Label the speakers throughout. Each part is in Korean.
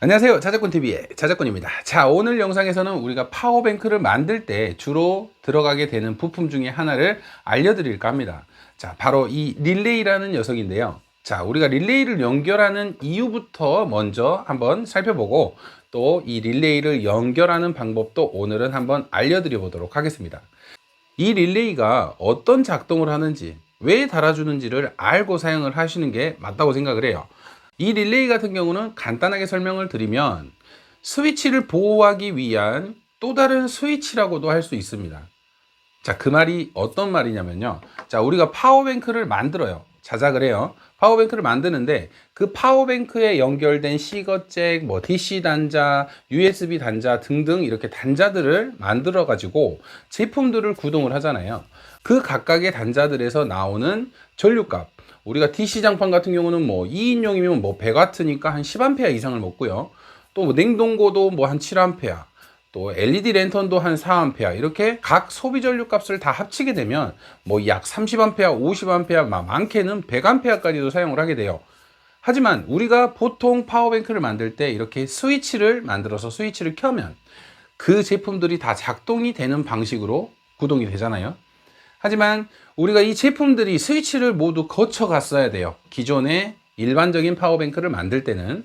Speaker 1: 안녕하세요. 자작꾼TV의 자작꾼입니다. 자, 오늘 영상에서는 우리가 파워뱅크를 만들 때 주로 들어가게 되는 부품 중에 하나를 알려드릴까 합니다. 자, 바로 이 릴레이라는 녀석인데요. 자, 우리가 릴레이를 연결하는 이유부터 먼저 한번 살펴보고 또 이 릴레이를 연결하는 방법도 오늘은 한번 알려드려 보도록 하겠습니다. 이 릴레이가 어떤 작동을 하는지, 왜 달아주는지를 알고 사용을 하시는 게 맞다고 생각을 해요. 이 릴레이 같은 경우는 간단하게 설명을 드리면 스위치를 보호하기 위한 또 다른 스위치라고도 할 수 있습니다. 자, 그 말이 어떤 말이냐면요. 자, 우리가 파워뱅크를 만들어요. 자작을 해요. 파워뱅크를 만드는데 그 파워뱅크에 연결된 C거잭, 뭐 DC 단자, USB 단자 등등 이렇게 단자들을 만들어 가지고 제품들을 구동을 하잖아요. 그 각각의 단자들에서 나오는 전류값. 우리가 DC 장판 같은 경우는 뭐 2인용이면 뭐 100W니까 한 10A 이상을 먹고요. 또 뭐 냉동고도 뭐 한 7A. 또 LED 랜턴도 한 4A 이렇게 각 소비 전류 값을 다 합치게 되면 뭐 약 30A, 50A, 막 많게는 100A까지도 사용을 하게 돼요. 하지만 우리가 보통 파워뱅크를 만들 때 이렇게 스위치를 만들어서 스위치를 켜면 그 제품들이 다 작동이 되는 방식으로 구동이 되잖아요. 하지만 우리가 이 제품들이 스위치를 모두 거쳐 갔어야 돼요. 기존의 일반적인 파워뱅크를 만들 때는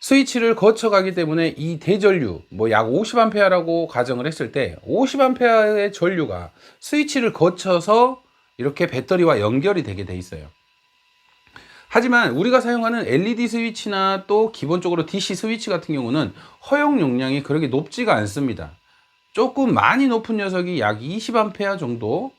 Speaker 1: 스위치를 거쳐 가기 때문에 이 대전류 뭐 약 50A라고 가정을 했을 때 50A의 전류가 스위치를 거쳐서 이렇게 배터리와 연결이 되게 돼 있어요. 하지만 우리가 사용하는 LED 스위치나 또 기본적으로 DC 스위치 같은 경우는 허용 용량이 그렇게 높지가 않습니다. 조금 많이 높은 녀석이 약 20A 정도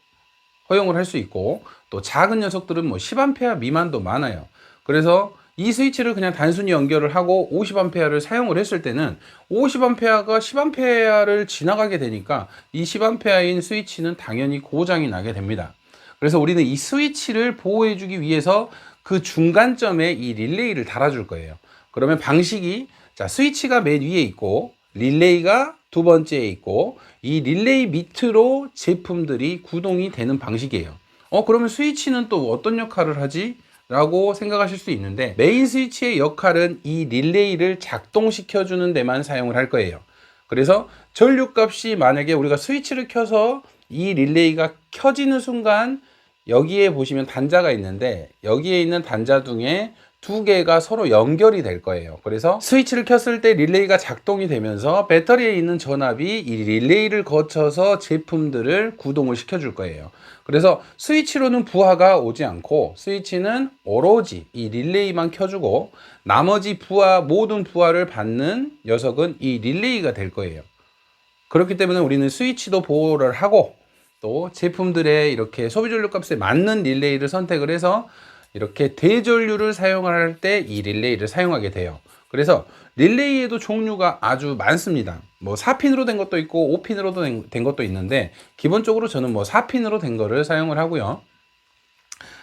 Speaker 1: 허용을 할 수 있고 또 작은 녀석들은 뭐 10A 미만도 많아요. 그래서 이 스위치를 그냥 단순히 연결을 하고 50A를 사용을 했을 때는 50A가 10A를 지나가게 되니까 이 10A인 스위치는 당연히 고장이 나게 됩니다. 그래서 우리는 이 스위치를 보호해 주기 위해서 그 중간점에 이 릴레이를 달아줄 거예요. 그러면 방식이 자 스위치가 맨 위에 있고 릴레이가 두 번째에 있고 이 릴레이 밑으로 제품들이 구동이 되는 방식이에요. 어 그러면 스위치는 또 어떤 역할을 하지? 라고 생각하실 수 있는데 메인 스위치의 역할은 이 릴레이를 작동시켜 주는 데만 사용을 할 거예요. 그래서 전류값이 만약에 우리가 스위치를 켜서 이 릴레이가 켜지는 순간 여기에 보시면 단자가 있는데 여기에 있는 단자 중에 두 개가 서로 연결이 될 거예요. 그래서 스위치를 켰을 때 릴레이가 작동이 되면서 배터리에 있는 전압이 이 릴레이를 거쳐서 제품들을 구동을 시켜줄 거예요. 그래서 스위치로는 부하가 오지 않고 스위치는 오로지 이 릴레이만 켜주고 나머지 부하, 모든 부하를 받는 녀석은 이 릴레이가 될 거예요. 그렇기 때문에 우리는 스위치도 보호를 하고 또 제품들의 이렇게 소비 전류 값에 맞는 릴레이를 선택을 해서 이렇게 대전류를 사용할 때 이 릴레이를 사용하게 돼요. 그래서 릴레이에도 종류가 아주 많습니다. 뭐 4핀으로 된 것도 있고 5핀으로 된, 된 것도 있는데 기본적으로 저는 뭐 4핀으로 된 거를 사용을 하고요.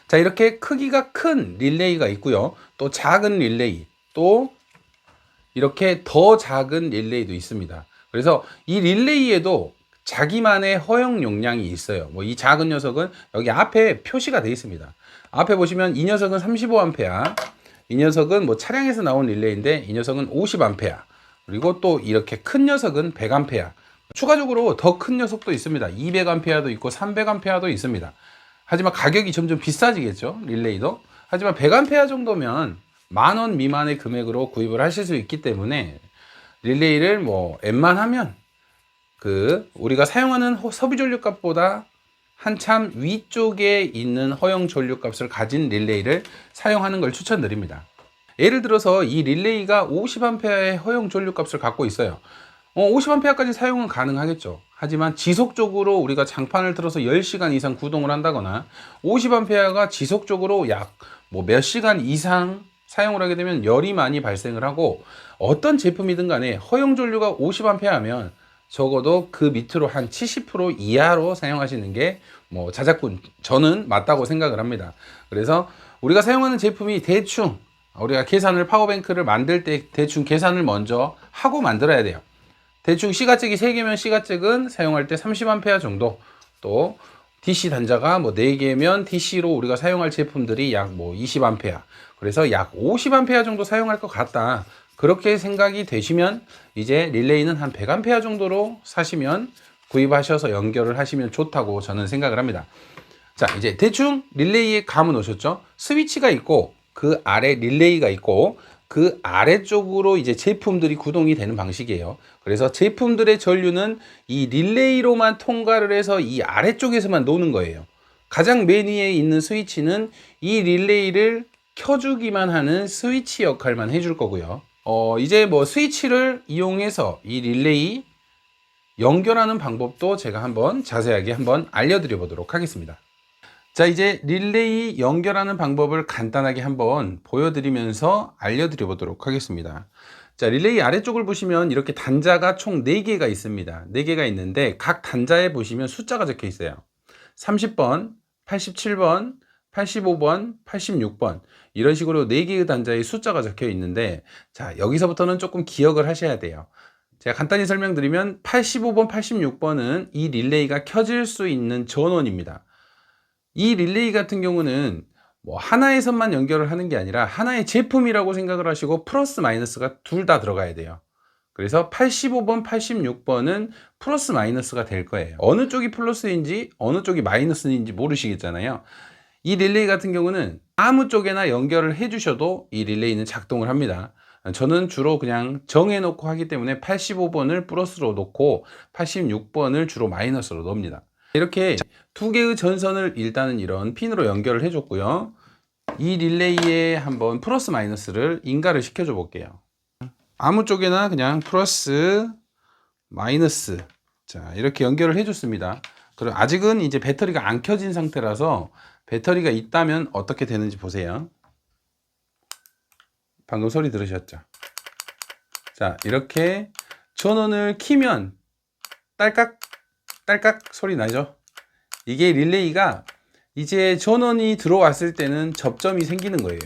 Speaker 1: 자, 이렇게 크기가 큰 릴레이가 있고요. 또 작은 릴레이, 또 이렇게 더 작은 릴레이도 있습니다. 그래서 이 릴레이에도 자기만의 허용 용량이 있어요. 뭐 이 작은 녀석은 여기 앞에 표시가 되어 있습니다. 앞에 보시면 이 녀석은 35A, 이 녀석은 뭐 차량에서 나온 릴레이인데 이 녀석은 50A, 그리고 또 이렇게 큰 녀석은 100A. 추가적으로 더 큰 녀석도 있습니다. 200A도 있고 300A도 있습니다. 하지만 가격이 점점 비싸지겠죠, 릴레이도. 하지만 100A 정도면 만 원 미만의 금액으로 구입을 하실 수 있기 때문에 릴레이를 뭐 웬만하면 그 우리가 사용하는 호- 소비 전류 값보다 한참 위쪽에 있는 허용 전류 값을 가진 릴레이를 사용하는 걸 추천드립니다. 예를 들어서 이 릴레이가 50A의 허용 전류 값을 갖고 있어요. 어, 50A까지 사용은 가능하겠죠. 하지만 지속적으로 우리가 장판을 틀어서 10시간 이상 구동을 한다거나 50A가 지속적으로 약 뭐 몇 시간 이상 사용을 하게 되면 열이 많이 발생을 하고 어떤 제품이든 간에 허용 전류가 50A면 적어도 그 밑으로 한 70% 이하로 사용하시는 게 뭐 자작군 저는 맞다고 생각을 합니다. 그래서 우리가 사용하는 제품이 대충 우리가 계산을 파워뱅크를 만들 때 대충 계산을 먼저 하고 만들어야 돼요. 대충 C가잭이 3개면 C가잭은 사용할 때 30A 정도 또 DC 단자가 뭐 4개면 DC로 우리가 사용할 제품들이 약 뭐 20A 그래서 약 50A 정도 사용할 것 같다 그렇게 생각이 되시면 이제 릴레이는 한 100A 정도로 사시면 구입하셔서 연결을 하시면 좋다고 저는 생각을 합니다. 자, 이제 대충 릴레이의 감은 오셨죠? 스위치가 있고 그 아래 릴레이가 있고 그 아래쪽으로 이제 제품들이 구동이 되는 방식이에요. 그래서 제품들의 전류는 이 릴레이로만 통과를 해서 이 아래쪽에서만 노는 거예요. 가장 맨 위에 있는 스위치는 이 릴레이를 켜주기만 하는 스위치 역할만 해줄 거고요. 어, 이제 뭐 스위치를 이용해서 이 릴레이 연결하는 방법도 제가 한번 자세하게 한번 알려드려 보도록 하겠습니다. 자, 이제 릴레이 연결하는 방법을 간단하게 한번 보여드리면서 알려드려 보도록 하겠습니다. 자, 릴레이 아래쪽을 보시면 이렇게 단자가 총 4개가 있습니다. 4개가 있는데 각 단자에 보시면 숫자가 적혀 있어요. 30번, 87번, 85번, 86번 이런 식으로 4개의 단자에 숫자가 적혀 있는데 자, 여기서부터는 조금 기억을 하셔야 돼요. 제가 간단히 설명드리면 85번, 86번은 이 릴레이가 켜질 수 있는 전원입니다. 이 릴레이 같은 경우는 뭐 하나의 선만 연결을 하는 게 아니라 하나의 제품이라고 생각을 하시고 플러스 마이너스가 둘 다 들어가야 돼요. 그래서 85번, 86번은 플러스 마이너스가 될 거예요. 어느 쪽이 플러스인지 어느 쪽이 마이너스인지 모르시겠잖아요. 이 릴레이 같은 경우는 아무 쪽에나 연결을 해 주셔도 이 릴레이는 작동을 합니다. 저는 주로 그냥 정해놓고 하기 때문에 85번을 플러스로 놓고 86번을 주로 마이너스로 넣습니다. 이렇게 두 개의 전선을 일단은 이런 핀으로 연결을 해줬고요. 이 릴레이에 한번 플러스 마이너스를 인가를 시켜줘 볼게요. 아무 쪽에나 그냥 플러스 마이너스 자 이렇게 연결을 해줬습니다. 그리고 아직은 이제 배터리가 안 켜진 상태라서 배터리가 있다면 어떻게 되는지 보세요. 방금 소리 들으셨죠? 자 이렇게 전원을 키면 딸깍 딸깍 소리 나죠? 이게 릴레이가 이제 전원이 들어왔을 때는 접점이 생기는 거예요.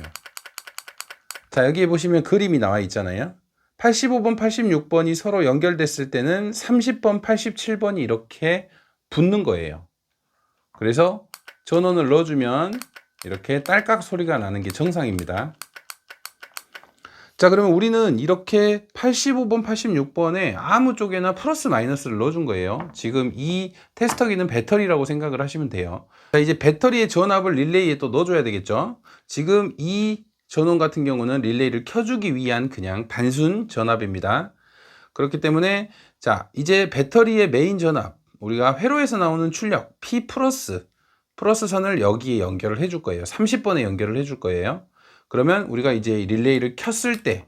Speaker 1: 자, 여기 보시면 그림이 나와 있잖아요. 85번, 86번이 서로 연결됐을 때는 30번, 87번이 이렇게 붙는 거예요. 그래서 전원을 넣어주면 이렇게 딸깍 소리가 나는 게 정상입니다. 자, 그러면 우리는 이렇게 85번, 86번에 아무 쪽에나 플러스 마이너스를 넣어준 거예요. 지금 이 테스터기는 배터리라고 생각을 하시면 돼요. 자, 이제 배터리의 전압을 릴레이에 또 넣어줘야 되겠죠. 지금 이 전원 같은 경우는 릴레이를 켜주기 위한 그냥 단순 전압입니다. 그렇기 때문에 자, 이제 배터리의 메인 전압, 우리가 회로에서 나오는 출력 P 플러스, 플러스 선을 여기에 연결을 해줄 거예요. 30번에 연결을 해줄 거예요. 그러면 우리가 이제 릴레이를 켰을 때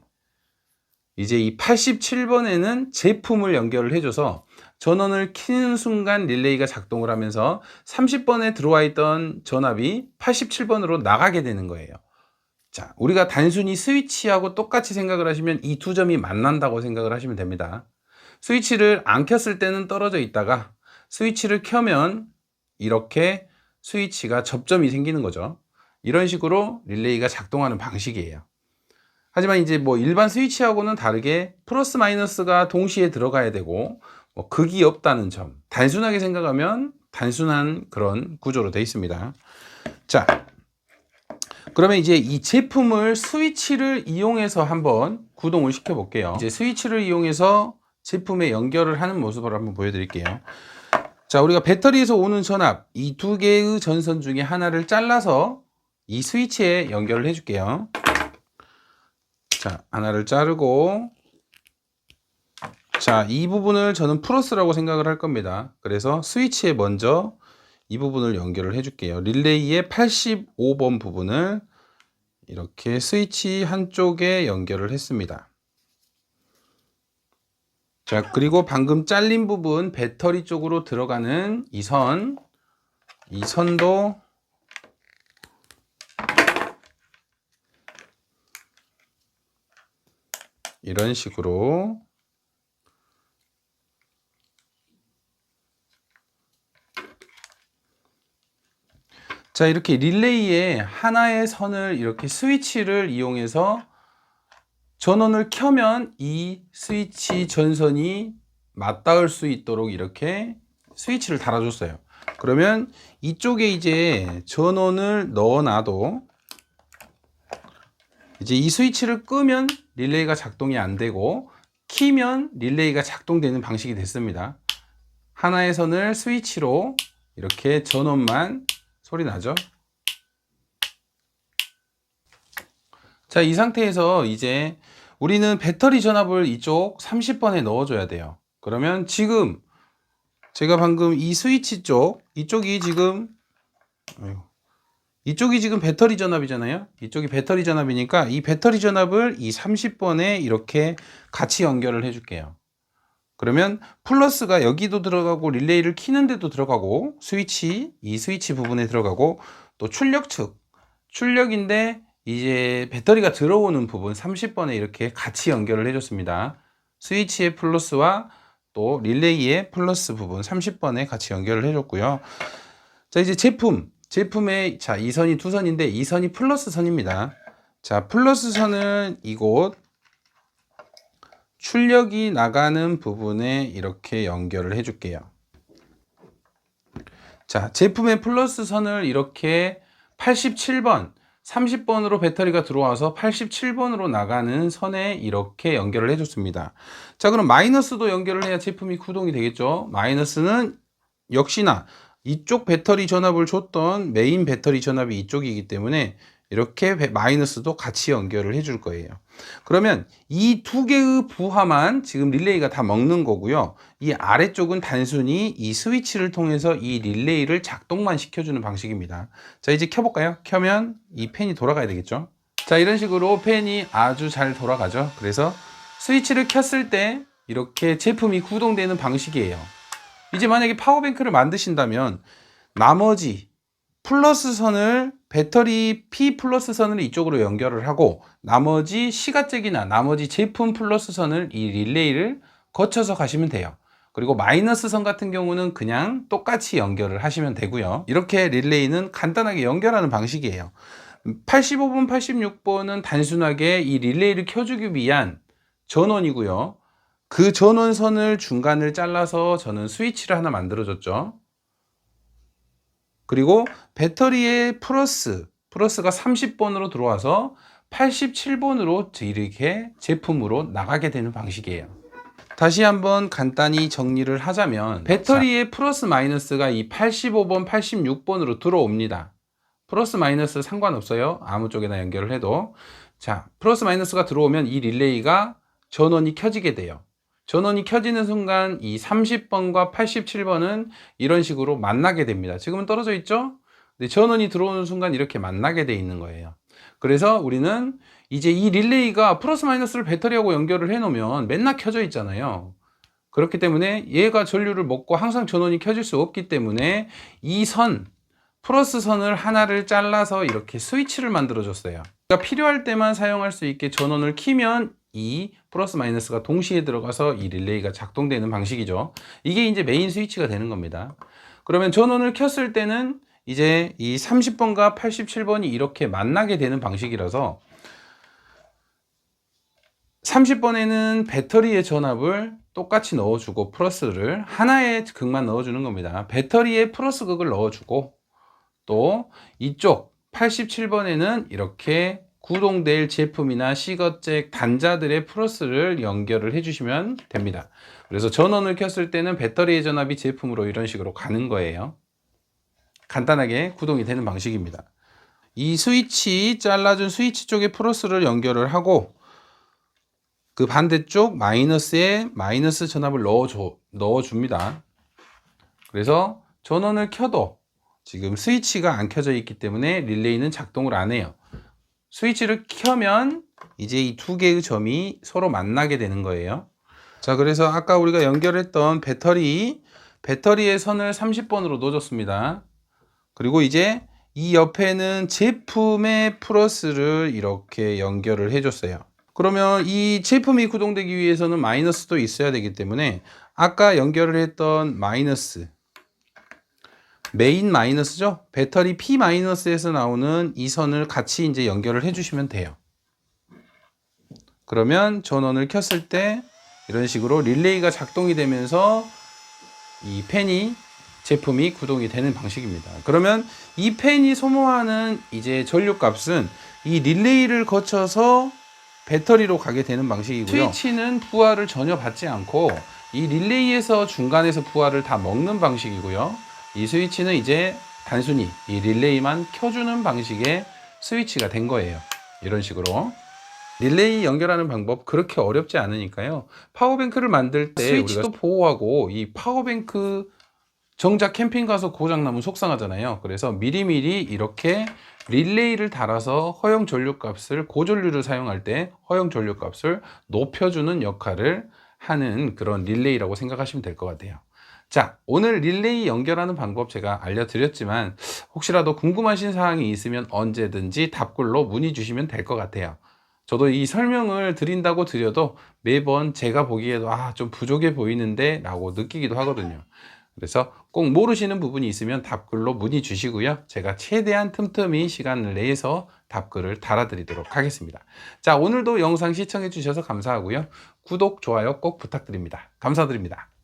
Speaker 1: 이제 이 87번에는 제품을 연결을 해줘서 전원을 키는 순간 릴레이가 작동을 하면서 30번에 들어와 있던 전압이 87번으로 나가게 되는 거예요. 자, 우리가 단순히 스위치하고 똑같이 생각을 하시면 이 두 점이 만난다고 생각을 하시면 됩니다. 스위치를 안 켰을 때는 떨어져 있다가 스위치를 켜면 이렇게 스위치가 접점이 생기는 거죠. 이런 식으로 릴레이가 작동하는 방식이에요. 하지만 이제 뭐 일반 스위치하고는 다르게 플러스 마이너스가 동시에 들어가야 되고 뭐 극이 없다는 점. 단순하게 생각하면 단순한 그런 구조로 되어 있습니다. 자, 그러면 이제 이 제품을 스위치를 이용해서 한번 구동을 시켜 볼게요. 이제 스위치를 이용해서 제품에 연결을 하는 모습을 한번 보여드릴게요. 자, 우리가 배터리에서 오는 전압 이 두 개의 전선 중에 하나를 잘라서 이 스위치에 연결을 해줄게요. 자, 하나를 자르고 자, 이 부분을 저는 플러스라고 생각을 할 겁니다. 그래서 스위치에 먼저 이 부분을 연결을 해줄게요. 릴레이의 85번 부분을 이렇게 스위치 한쪽에 연결을 했습니다. 자, 그리고 방금 잘린 부분 배터리 쪽으로 들어가는 이 선, 이 선도 이런 식으로 자 이렇게 릴레이에 하나의 선을 이렇게 스위치를 이용해서 전원을 켜면 이 스위치 전선이 맞닿을 수 있도록 이렇게 스위치를 달아줬어요 그러면 이쪽에 이제 전원을 넣어놔도 이제 이 스위치를 끄면 릴레이가 작동이 안 되고 키면 릴레이가 작동되는 방식이 됐습니다. 하나의 선을 스위치로 이렇게 전원만 소리 나죠? 자, 이 상태에서 이제 우리는 배터리 전압을 이쪽 30번에 넣어줘야 돼요. 그러면 지금 제가 방금 이 스위치 쪽, 이쪽이 지금, 이쪽이 지금 배터리 전압이잖아요. 이쪽이 배터리 전압이니까 이 배터리 전압을 이 30번에 이렇게 같이 연결을 해줄게요. 그러면 플러스가 여기도 들어가고 릴레이를 키는 데도 들어가고 스위치, 이 스위치 부분에 들어가고 또 출력 측, 출력인데 이제 배터리가 들어오는 부분 30번에 이렇게 같이 연결을 해줬습니다. 스위치의 플러스와 또 릴레이의 플러스 부분 30번에 같이 연결을 해줬고요. 자, 이제 제품. 제품의, 자, 이 선이 두 선인데 이 선이 플러스 선입니다. 자, 플러스 선은 이곳 출력이 나가는 부분에 이렇게 연결을 해줄게요. 자, 제품의 플러스 선을 이렇게 87번, 30번으로 배터리가 들어와서 87번으로 나가는 선에 이렇게 연결을 해줬습니다. 자, 그럼 마이너스도 연결을 해야 제품이 구동이 되겠죠. 마이너스는 역시나 이쪽 배터리 전압을 줬던 메인 배터리 전압이 이쪽이기 때문에 이렇게 배- 마이너스도 같이 연결을 해줄 거예요. 그러면 이 두 개의 부하만 지금 릴레이가 다 먹는 거고요. 이 아래쪽은 단순히 이 스위치를 통해서 이 릴레이를 작동만 시켜주는 방식입니다. 자, 이제 켜볼까요? 켜면 이 펜이 돌아가야 되겠죠? 자, 이런 식으로 펜이 아주 잘 돌아가죠. 그래서 스위치를 켰을 때 이렇게 제품이 구동되는 방식이에요. 이제 만약에 파워뱅크를 만드신다면 나머지 플러스 선을 배터리 P 플러스 선을 이쪽으로 연결을 하고 나머지 시가잭이나 나머지 제품 플러스 선을 이 릴레이를 거쳐서 가시면 돼요. 그리고 마이너스 선 같은 경우는 그냥 똑같이 연결을 하시면 되고요. 이렇게 릴레이는 간단하게 연결하는 방식이에요. 85번, 86번은 단순하게 이 릴레이를 켜주기 위한 전원이고요. 그 전원선을 중간을 잘라서 저는 스위치를 하나 만들어줬죠. 그리고 배터리의 플러스, 플러스가 30번으로 들어와서 87번으로 이렇게 제품으로 나가게 되는 방식이에요. 다시 한번 간단히 정리를 하자면 배터리의 플러스 마이너스가 이 85번, 86번으로 들어옵니다. 플러스 마이너스 상관없어요. 아무 쪽에나 연결을 해도. 자, 플러스 마이너스가 들어오면 이 릴레이가 전원이 켜지게 돼요. 전원이 켜지는 순간 이 30번과 87번은 이런 식으로 만나게 됩니다. 지금은 떨어져 있죠? 근데 전원이 들어오는 순간 이렇게 만나게 돼 있는 거예요. 그래서 우리는 이제 이 릴레이가 플러스 마이너스를 배터리하고 연결을 해 놓으면 맨날 켜져 있잖아요. 그렇기 때문에 얘가 전류를 먹고 항상 전원이 켜질 수 없기 때문에 이 선, 플러스 선을 하나를 잘라서 이렇게 스위치를 만들어 줬어요. 그러니까 필요할 때만 사용할 수 있게 전원을 키면 이 플러스 마이너스가 동시에 들어가서 이 릴레이가 작동되는 방식이죠. 이게 이제 메인 스위치가 되는 겁니다. 그러면 전원을 켰을 때는 이제 이 30번과 87번이 이렇게 만나게 되는 방식이라서 30번에는 배터리의 전압을 똑같이 넣어주고 플러스를 하나의 극만 넣어주는 겁니다. 배터리의 플러스 극을 넣어주고 또 이쪽 87번에는 이렇게 구동될 제품이나 시거잭 단자들의 플러스를 연결을 해주시면 됩니다. 그래서 전원을 켰을 때는 배터리의 전압이 제품으로 이런 식으로 가는 거예요. 간단하게 구동이 되는 방식입니다. 이 스위치 잘라준 스위치 쪽에 플러스를 연결을 하고 그 반대쪽 마이너스에 마이너스 전압을 넣어줘, 넣어줍니다. 그래서 전원을 켜도 지금 스위치가 안 켜져 있기 때문에 릴레이는 작동을 안 해요. 스위치를 켜면 이제 이 두 개의 점이 서로 만나게 되는 거예요. 자, 그래서 아까 우리가 연결했던 배터리, 배터리의 선을 30번으로 놓아줬습니다. 그리고 이제 이 옆에는 제품의 플러스를 이렇게 연결을 해줬어요. 그러면 이 제품이 구동되기 위해서는 마이너스도 있어야 되기 때문에 아까 연결을 했던 마이너스, 메인 마이너스죠. 배터리 P 마이너스에서 나오는 이 선을 같이 이제 연결을 해주시면 돼요. 그러면 전원을 켰을 때 이런 식으로 릴레이가 작동이 되면서 이 펜이 제품이 구동이 되는 방식입니다. 그러면 이 펜이 소모하는 이제 전류 값은 이 릴레이를 거쳐서 배터리로 가게 되는 방식이고요. 스위치는 부하를 전혀 받지 않고 이 릴레이에서 중간에서 부하를 다 먹는 방식이고요. 이 스위치는 이제 단순히 이 릴레이만 켜주는 방식의 스위치가 된 거예요. 이런 식으로. 릴레이 연결하는 방법 그렇게 어렵지 않으니까요. 파워뱅크를 만들 때 스위치도 보호하고 이 파워뱅크 정작 캠핑 가서 고장 나면 속상하잖아요. 그래서 미리미리 이렇게 릴레이를 달아서 허용 전류 값을 고전류를 사용할 때 허용 전류 값을 높여주는 역할을 하는 그런 릴레이라고 생각하시면 될 것 같아요. 자, 오늘 릴레이 연결하는 방법 제가 알려드렸지만 혹시라도 궁금하신 사항이 있으면 언제든지 답글로 문의 주시면 될 것 같아요. 저도 이 설명을 드린다고 드려도 매번 제가 보기에도 아, 좀 부족해 보이는데 라고 느끼기도 하거든요. 그래서 꼭 모르시는 부분이 있으면 답글로 문의 주시고요. 제가 최대한 틈틈이 시간을 내서 답글을 달아드리도록 하겠습니다. 자, 오늘도 영상 시청해 주셔서 감사하고요. 구독, 좋아요 꼭 부탁드립니다. 감사드립니다.